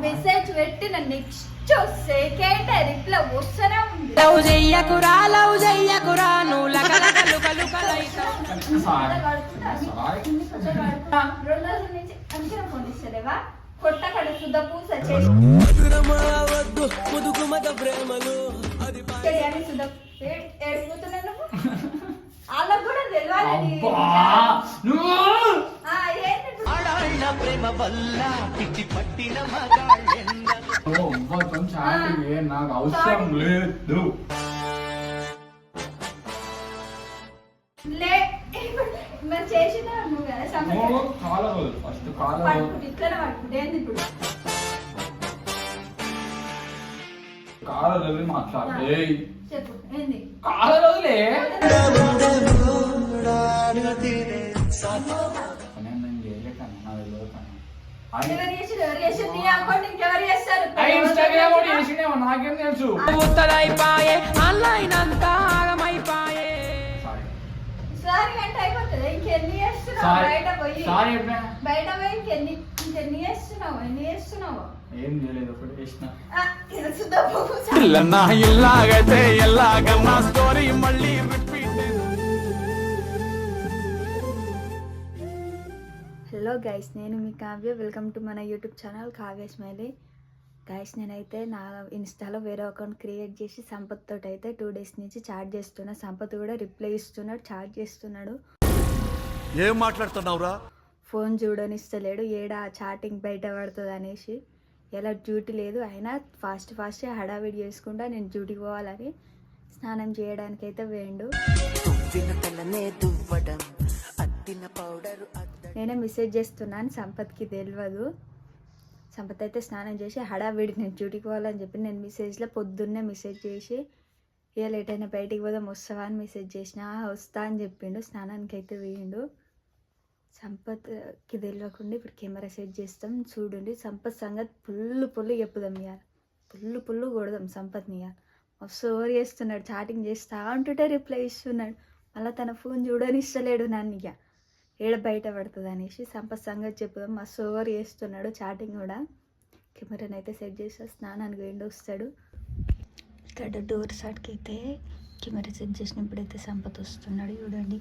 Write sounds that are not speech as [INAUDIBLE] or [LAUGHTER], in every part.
Message పెట్టిన next second reply వస్తూనే ఉంది. లవ్ చెయ్యకురా లవ్ చెయ్యకురా నువ్వు లగలగ లుక లుక లైతావు. కొత్త కడుతున్నా, ఇన్ని కొత్త కడుతున్నా. రెండు రోజుల నుంచి అందుకే నాకు ఫోన్ ఇస్తలేవా కొట్ట కడ శుద్ధ పూస చేసి. చేయాలి శుద్ధ ఏ- ఏడిపోతున్నా నువ్వు? [LAUGHS] వాళ్ళకు కూడా తెలియాలి. ప్రేమ వల్ల పిచ్చి పట్టిన మగాళ్ళెందరో నాకు అవసరం లేదు లే మరి చేసిన నువ్వు కదా నువ్వు సంబంధం కాల రోజు ఫస్ట్ కాల రోజు పడుకుంటు ఇట్లనే పడుకుంటు ఏంది ఇప్పుడు కాల రోజు మాట్లాడు ఏయ్ చెప్పు ఏంది కాల రోజులే నేను చేయలేకన్నా నా తెలియదు కన్నా. అది- ఎవరు చేసి ఎవరు చేసి నీ అకౌంట్ ఇంకెవరు చేస్తారు ఆ ఇన్స్టాగ్రామ్ కూడా చేసిండేమో నాకేం తెలుసు ముత్తలైపాయే ఆన్లైన్ అంతా ఆగమైపాయే సారీ సారీ అంటే అయిపోతుంది ఇంకెన్ని హలో గైస్ నేను మీ కావ్య. వెల్కమ్ టు మన YouTube channel Kavya smiley. Guys నేనైతే నా ఇన్స్టాలో వేరే అకౌంట్ క్రియేట్ చేసి సంపత్ తోటి అయితే టూ డేస్ నుంచి చాట్ చేస్తున్నా. సంపత్ కూడా రిప్లై ఇస్తున్నాడు చాట్ చేస్తున్నాడు. ఏం మాట్లాడుతున్నావురా? ఫోన్ చూడనిస్తలేడు ఏడా చాటింగ్ బయట పడుతుంది అనేసి. ఎలా డ్యూటీ లేదు అయినా ఫాస్ట్ ఫాస్ట్ హడావిడి చేసుకుంటా నేను డ్యూటీకి పోవాలని స్నానం చేయడానికి అయితే వేయండు తువ్విన తలనే దువ్వడం అద్దిన పౌడరు నేనే మెసేజ్ చేస్తున్నాను సంపత్కి తెలియదు సంపత్ అయితే స్నానం చేసి హడావిడి నేను డ్యూటీకి పోవాలని చెప్పి నేను మెసేజ్లో పొద్దున్నే మెసేజ్ చేసి ఇక లేట్ అయినా బయటికి పోదాం వస్తావా అని మెసేజ్ చేసిన. వస్తా అని చెప్పిండు స్నానానికి అయితే వేయండు సంపత్కి తెలియకుండా ఇప్పుడు కెమెరా సెట్ చేస్తాం చూడండి. సంపత్ సంగతి పుల్లు పుల్లు చెప్పుదాం ఇక పుల్లు పుల్లు కొడదాం సంపత్ని ఇక మస్తు ఓవర్ చేస్తున్నాడు చాటింగ్ చేస్తా ఉంటుంటే రిప్లై ఇస్తున్నాడు. మళ్ళీ తన ఫోన్ చూడని ఇష్టలేడు నన్ను ఇక. ఏడ బయట పడుతుంది అనేసి సంపత్ సంగతి చెప్పుదాం మస్తు ఓవర్ చేస్తున్నాడు చాటింగ్ కూడా. కెమెరాని అయితే సెట్ చేసి స్నానానికి వేండి వస్తాడు. ఇక్కడ డోర్ సాట్కి అయితే కెమెరా సెట్ చేసినప్పుడైతే సంపత్ వస్తున్నాడు చూడండి.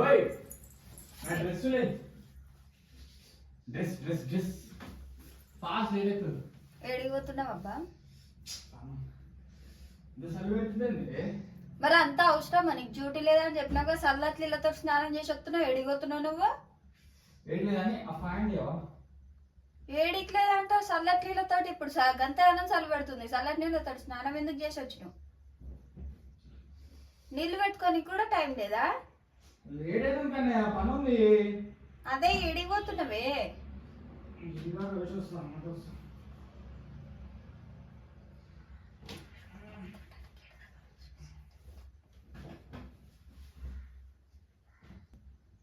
ఓయ్! డ్రెస్ డ్రెస్ డ్రెస్ పాస్ లేదు ఎడిగిపోతున్నావు అబ్బా మరి అంత అవసరం నీకు డ్యూటీ లేదని చెప్పినాక సల్లట్లీలతో స్నానం చేసి వస్తున్నావు ఎడిగిపోతున్నావు నువ్వు? ఏం లేదని ఆ ఫైండ్ ఏడికి లేదంటే చల్లట్లీలతో ఇప్పుడు గంతగానం చలి పెడుతుంది. చల్లటి నీళ్ళతో స్నానం ఎందుకు చేసి వచ్చినావు? నీళ్ళు పెట్టుకొని కూడా టైం లేదా? అదే వస్తాను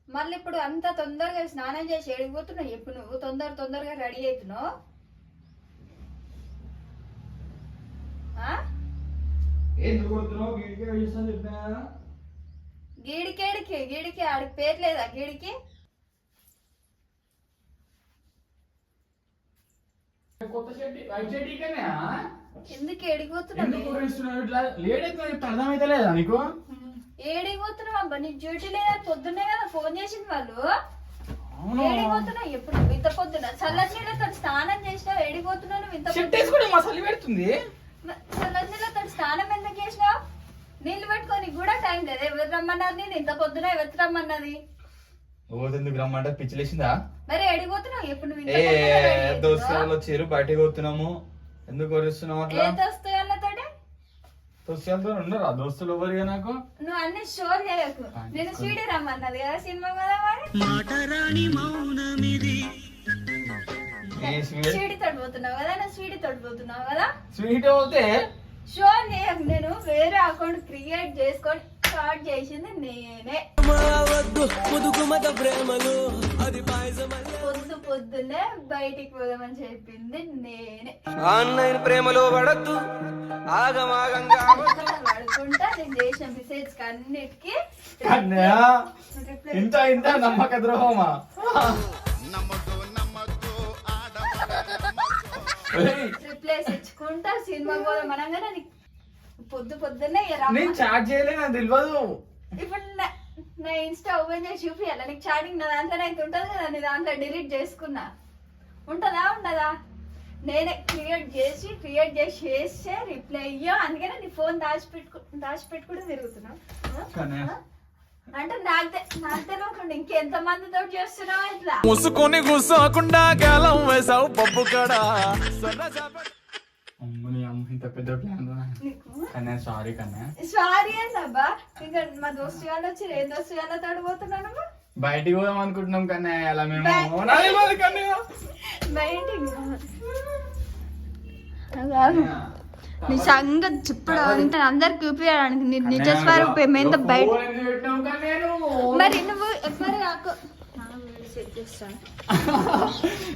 మళ్ళీ ఇప్పుడు అంత తొందరగా స్నానం చేసి ఎడిగిపోతున్నావు ఎప్పుడు నువ్వు తొందర తొందరగా రెడీ అవుతున్నావు? గీడికేడికి గీడికి ఆడికి పేరు లేదా? గీడికి కొత్త చెట్టి వైట్ చెట్టి కన్నా ఎందుకు ఎడిగిపోతున్నావు ఎందుకు వేస్తున్నావు ఇట్లా? లేట్ అవుతుంది ఇప్పుడు అర్థమైతే లేదా నీకు ఏడిపోతున్నావు అబ్బా నీకు డ్యూటీ లేదా? పొద్దున్నే కదా ఫోన్ చేసింది వాళ్ళు. ఏడిపోతున్నావు ఎప్పుడు ఇంత పొద్దున చల్లటి నీళ్ళతో స్నానం చేసినావు? ఏడిపోతున్నావు నువ్వు ఇంత మా చలి పెడుతుంది. నీళ్ళతో స్నానం ఎందుకు చేసినావు? నీళ్ళు పెట్టుకొని కూడా టైం లేదు. ఎవరు రమ్మన్నారు? నేను ఇంత పొద్దున ఎవరు రమ్మన్నది? ఓదెందుకు రమ్మంటే పిచ్చిలేసిందా మరి ఏడిపోతున్నావు ఎప్పుడు నువ్వు ఏ? దోస్తులు వచ్చారు బయటకు పోతున్నాము ఎందుకు వరుస్తున్నావు ఏ అట్లా దోస్తుగాళ్ళతోటి దోస్తులతో ఉండరా దోస్తులు ఎవరిగా నాకు? నువ్వు అన్ని షోర్ చేయకు. నేను స్వీటీ రమ్మన్నది కదా సినిమా కదా మరి? మాటరాని మౌనమిది. ఏ స్వీట్ స్వీటీ తోడిపోతున్నావు కదా నువ్వు స్వీటీ తోడిపోతున్నావు కదా? స్వీట్ అవుతే షోర్ చేయకు నేను. వేరే అకౌంట్ క్రియేట్ చేసుకొని స్టార్ట్ చేసింది నేనే. పొద్దు పొద్దున్నే బయటికి పోదామని చెప్పింది నేనే. ఆన్లైన్ ప్రేమలో పడద్దు. ఆగమాగంగా పడుకుంటా నేను చేసిన మెసేజ్ అన్నిటికీ ఇంత ఇంత నమ్మక ద్రోహమా? రిప్లేస్ ఇచ్చుకుంటా సినిమా పోదాం అనగానే పొద్దు పొద్దున్నే నేను చాట్ చేయలే నాకు తెలియదు ఇప్పుడు నా- ఇన్స్టా ఓపెన్ చేసి చూపియాల నీకు చాటింగ్ నా దాంట్లో అయితే ఉంటుంది కదా నీ దాంట్లో డిలీట్ చేసుకున్నా. ఉంటుందా ఉండదా? నేనే క్రియేట్ చేసి క్రియేట్ చేసి చేస్తే రిప్లై అయ్యో అందుకనే నీ ఫోన్ దాచిపెట్టుకు దాచిపెట్టుకుంటూ తిరుగుతున్నా. కన్యా అంటే నాకు నాకు తెలియకుండా ఇంకెంత మందితో చేస్తున్నావు ఇట్లా? ముసుకొని కూసోకుండా గేలం వేసావు పప్పు అమ్మ ఇంత పెద్ద ప్లాన్ నీకు? కన్యా సారీ కన్యా సారీ అబ్బా ఇంకా మా దోస్తు వాళ్ళు వచ్చి ఏ దోస్తు వాళ్ళ తోడిపోతున్నాను బయటికి పోదాం అనుకుంటున్నాం కన్యా అలా మేము బయటికి. నీ సంగతి ఇప్పుడు అంటే అందరికి చూపించడానికి నిజ స్వరూపం ఏందో బయట నువ్వు? మరి నువ్వు ఎవ్వరు కాకు సెట్ చేస్తాను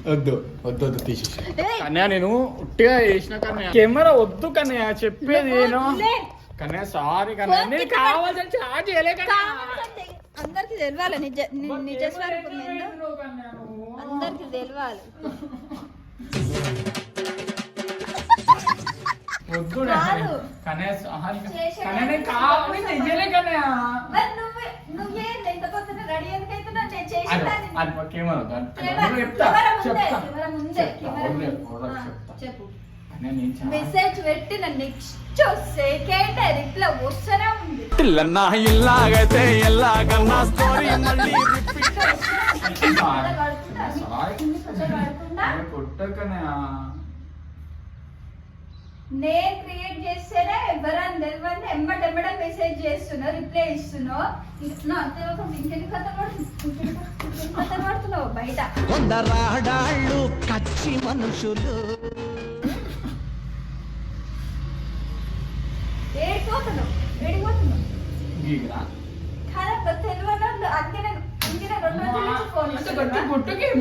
వద్దు వద్దు వద్దు తీసేసి ఏయ్, కన్యా నేను ఉట్టిగా చేసిన కన్యా. కెమెరా వద్దు కన్యా చెప్పేది నేను. కన్యా సారీ కన్యా. నేను చేయలే కన్యా. కావాలంటే అందరికి తెలియాలి నిజ నిజ స్వరూపం. అందరికి వద్దు. కన్యా కన్యా నేను కన్యా. మరి నువ్వే నువ్వే ఎంత పొద్దున రెడీ ఎందుకైతున్నా చెప్పు. మెసేజ్ పెట్టిన నెక్స్ట్ సెకండ్ రిప్లై వస్తూనే ఉంది. పిల్లన్నా ఇల్లాగైతే ఎల్లాగన్నా స్టోరీ మళ్ళీ రిపీట్ కొట్టకనే నేను క్రియేట్ చేస్తేనే ఎవరని తెలియని ఎమ్మట ఎమ్మట మెసేజ్ చేస్తున్నావు రిప్లై ఇస్తున్నావు నా తెలియకుండా ఇంకెన్ని ఇంకెన్ని కథలు పడుతున్నావు బయట. కొందరాడాళ్ళు కచ్చి మనుషులు. ఏడిపోతున్నావు? ఏడిపోతున్నావు? రెండు రోజుల నుంచి ఫోన్ గట్టి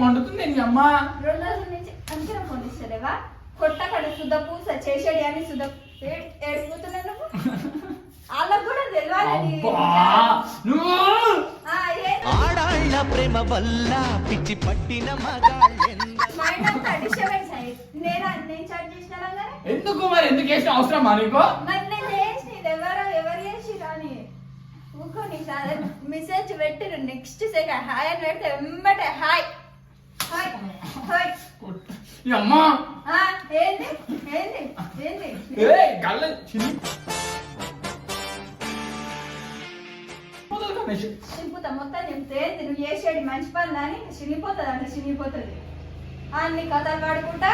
మండుతుంది నీ అమ్మ. రెండు రోజుల నుంచి అందుకే ఫోన్ ఇస్తలేవా? కొట్టకడ సుధ పూస చేసేది అని సుధ ఏడిపోతున్నా నువ్వు వాళ్ళకు కూడా తెలియాలి నువ్వు? ఆడాళ్ళ ప్రేమ వల్ల పిచ్చి పట్టిన నేను? చేసిన ఎందుకు మరి? ఎందుకు వేసిన అవసరమా నీకు? మరి నేను చేసి ఇది ఎవరో మెసేజ్ పెట్టిరు. నెక్స్ట్ సెకండ్ హాయ్ అని పెడితే ఎమ్మటే హాయ్. హాయ్. హాయ్. ఈ అమ్మ. ఏంది? ఏంది? ఏంది? ఏ గల్ల చిన్ని. చింపుతా మొత్తం చెప్తే నువ్వు చేసేది మంచి పని అని చినిపోతుంది అంటే చినిపోతుంది అన్ని కథలు పాడుకుంటా.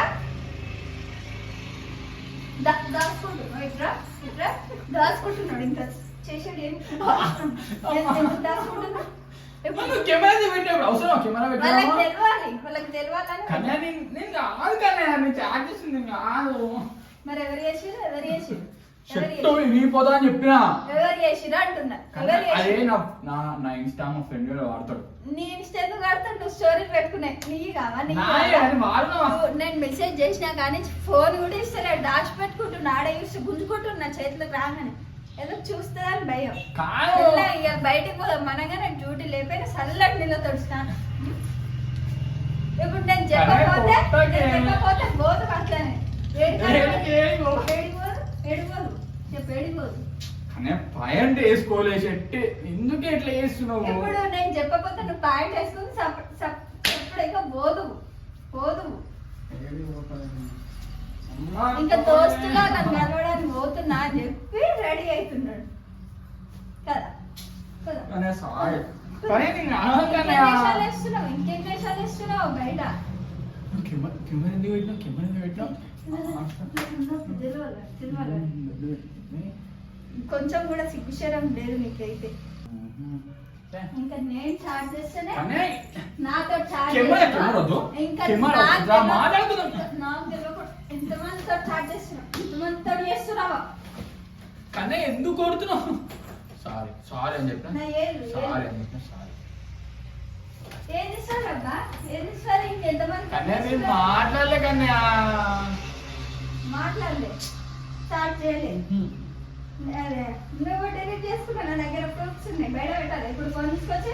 దాచుకుంటున్నావు ఇట్రా ఇట్రా దాచుకుంటున్నాడు ఇంకా చేసేది ఏం? [LAUGHS] దాచుకుంటున్నావు ఎప్పుడు నువ్వు కెమెరా పెట్టినప్పుడు అవసరం కెమెరా పెట్టినా తెలియాలి వాళ్ళకి తెలియాలని కన్యా నేను నేను కాదు కన్యా నేను చాట్ చేసింది కాదు మరి ఎవరు చేసిరు ఎవరు చేసిరు? నీ అని చెప్పినా. ఎవరు చేసిరు అంటున్నా. ఎవరు అదే నా నా నా ఇన్స్టా మా ఫ్రెండ్ వాడతాడు. నీ ఇన్స్టా ఎందుకు కడతావు నువ్వు స్టోరీ పెట్టుకునే నీకు కావా? నీకు నాయే కావా? అది వాడను నువ్వు- నేను మెసేజ్ చేసినా కానీ ఫోన్ కూడా ఇస్తలేడు. దాచిపెట్టుకుంటున్నా. ఆడే చూసి గుంజుకుంటున్నా చేతులకు రాగానే. ఏదో చూస్తుందని భయం. ఇక బయటికి పోదాం మనగానే డ్యూటీ లేకపోయినా చల్లటి నీళ్ళ తడుస్తా ఇప్పుడు నేను చెప్పకపోతే. నేను చెప్పకపోతే పోదు? అట్లనే ఏడికి ఏడికి, ఏడికి పో. ఏడిపోదు ఏడిపోదు చెప్పు ఏడిపోదు పాయింట్ వేసుకోలే చెట్టు ఎందుకు ఎట్లా వేస్తున్నావు ఇప్పుడు నేను చెప్పకపోతే నువ్వు పాయింట్ వేసుకుని ఎప్పుడైనా పోదు పోదు ఇంకా దోస్తుగా నన్ను కలవడానికి పోతున్నా అని చెప్పి రెడీ అవుతున్నాడు. కదా? వేషాలు ఇంకేం వేషాలు వేస్తున్నావు బయట? కెమెరా ఎందుకు కెమెరా ఎందుకు కొంచెం కూడా సిగ్గుశరం లేదు నీకైతే. ఇంకా నేను చార్జ్ చేస్తేనే నాతో చార్జ్ ఇంకా నాకు తెలియక- మాట్లాడుకుందాం. నాకు తెలియకుండా ఎంతమందితో చార్జ్ చేస్తున్నావు ఎంతమందితో చేస్తున్నావా? కానీ ఎందుకు కొడుతున్నావు? సారీ సారీ అని చెప్పిన? నా ఏళ్ళు, సారీ. అని చెప్పిన సారీ. అబ్బా? ఇంకెంతమంది మీరు మాట్లాడలే కన్యా. మాట్లాడలే. స్టార్ట్ చేయలేదు అదే నువ్వు డిలీట్ చేసుకున్నా నా దగ్గర ప్రూఫ్స్ ఉన్నాయి. బయట పెట్టాలి. ఇప్పుడు ఫోన్ తీసుకొచ్చి?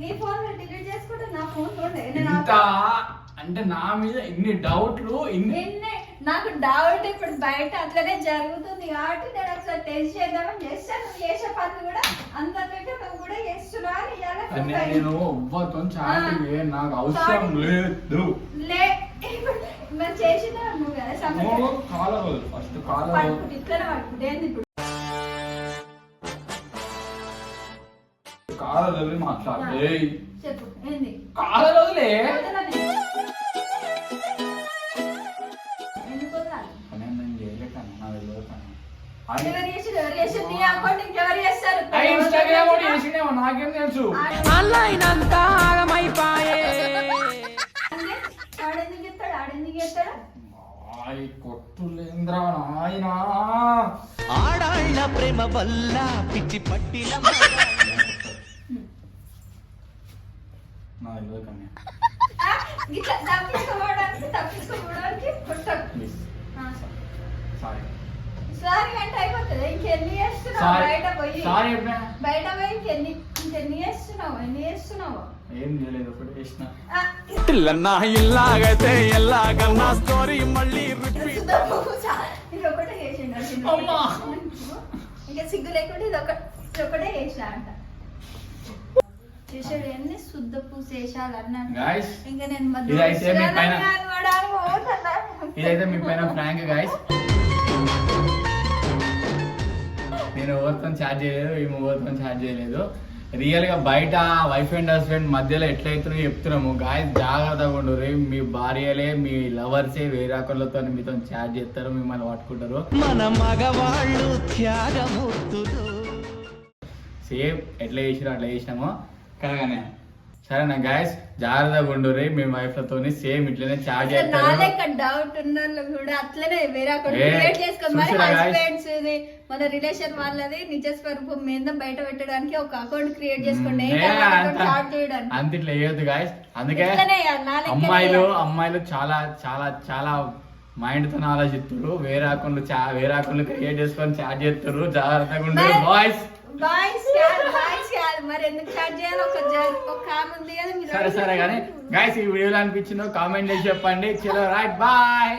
నీ ఫోన్ డిలీట్ చేసుకుంటే నా ఫోన్ చూడండి నేను ఇంత అంటే నా మీద ఇన్ని డౌట్లు ఇన్ని నిన్నే నాకు డౌట్ ఇప్పుడు బయట అట్లనే జరుగుతుంది కాబట్టి నేను ఒకసారి టెస్ట్ చేద్దామని చేస్తాను నువ్వు చేసే పనులు కూడా అందరికంటే నువ్వు కూడా చేస్తున్నావు అని ఇవాళ నేను. ఎవ్వరితో చాటింగ్ నాకు అవసరం లేదు. లే మరి చేసిన నువ్వు కదా కాలవదు ఫస్ట్ కాలవదు పడుకుంటు ఇట్లనే పడుకుంటే ఏంది ఇప్పుడు? నాకేం తెలుసు? ఆగమైపాయే. ఆడెందుకు ఆడెందుకు ఎత్తాడు? ఆయ్ కొట్టులేంద్రా నాయనా. ఆడాళ్ళ ప్రేమ వల్ల పిచ్చి పట్టిన మగాళ్ళెందరో. నా తెలియదు కన్యా. ఇట్లా తప్పించుకోవడానికి తప్పించుకోవడానికి కొట్టకు. ప్లీజ్ ఆ, సరే. సారీ సారీ అంటే అయిపోతుంది. ఇంకెన్ని చేస్తున్నావు? సారీ బయట పోయి సారీ చెప్పినా బయట పోయి ఇంకెన్ని ఇంకెన్ని చేస్తున్నావు? ఎన్ని చేస్తున్నావు? ఏం చేయలేదు ఒకటి చేసిన. ఆ, ఇల్లన్న ఇల్లాగైతే ఎల్లాగన్నా స్టోరీ మళ్ళీ రిపీట్ ఇది ఒకటే చేసిండు అమ్మా. ఇంకా సిగ్గు లేకుండా ఇది ఒక ఇది ఒకటే చేసిన అంట శుద్ధ అన్నాడు ఇంకా నేను మా ఇదైతే మీ పైన-. ఇదైతే మీ ఫ్రాంక్ గాయస్ నేను ఎవరితో చార్జ్ చేయలేదు ఈ ఎవరితో చార్జ్ చేయలేదు. రియల్గా బయట వైఫ్ అండ్ హస్బెండ్ మధ్యలో ఎట్లయితే చెప్తున్నాము. గాయస్ జాగ్రత్తగా ఉండరు మీ భార్యలే మీ లవర్సే వేరే ఒకళ్ళతో మీతో చార్జ్ చేస్తారు మిమ్మల్ని పట్టుకుంటారు. మన మగవాళ్ళు త్యాగమూర్తులు. సేమ్ ఎట్లా చేసినా అట్లా చేసినామో. కదగానే సరేనా గాయస్ జాగ్రత్తగా ఉండరు మీ వైఫ్లతో సేమ్ ఇట్లనే చార్జ్ డౌట్ ఉన్న కూడా అట్లనే వేరే క్రియేట్ చేసుకో మరి చూసిరా guys? హస్బెండ్స్ ఇది మన రిలేషన్ వాళ్ళది నిజ స్వరూపం మీద బయట పెట్టడానికి ఒక అకౌంట్ క్రియేట్ చేసుకోండి. అంత- ఇట్లా వేయద్దు గాయస్ అందుకే అమ్మాయిలు. అమ్మాయిలు చాలా చాలా చాలా మైండ్తో ఆలోచిస్తారు వేరే అకౌంట్లు వేరే అకౌంట్లు క్రియేట్ చేసుకొని చార్జ్ చేస్తారు జాగ్రత్తగా ఉండరు. బాయ్స్ బాయ్స్ బాయ్స్ మరి ఎందుకు స్టార్ట్ చేయాలి? ఒక ఒక సరే సరే కానీ గాయస్ ఈ వీడియోలో అనిపించిందో కామెంట్ చేసి చెప్పండి. చలో రైట్ బాయ్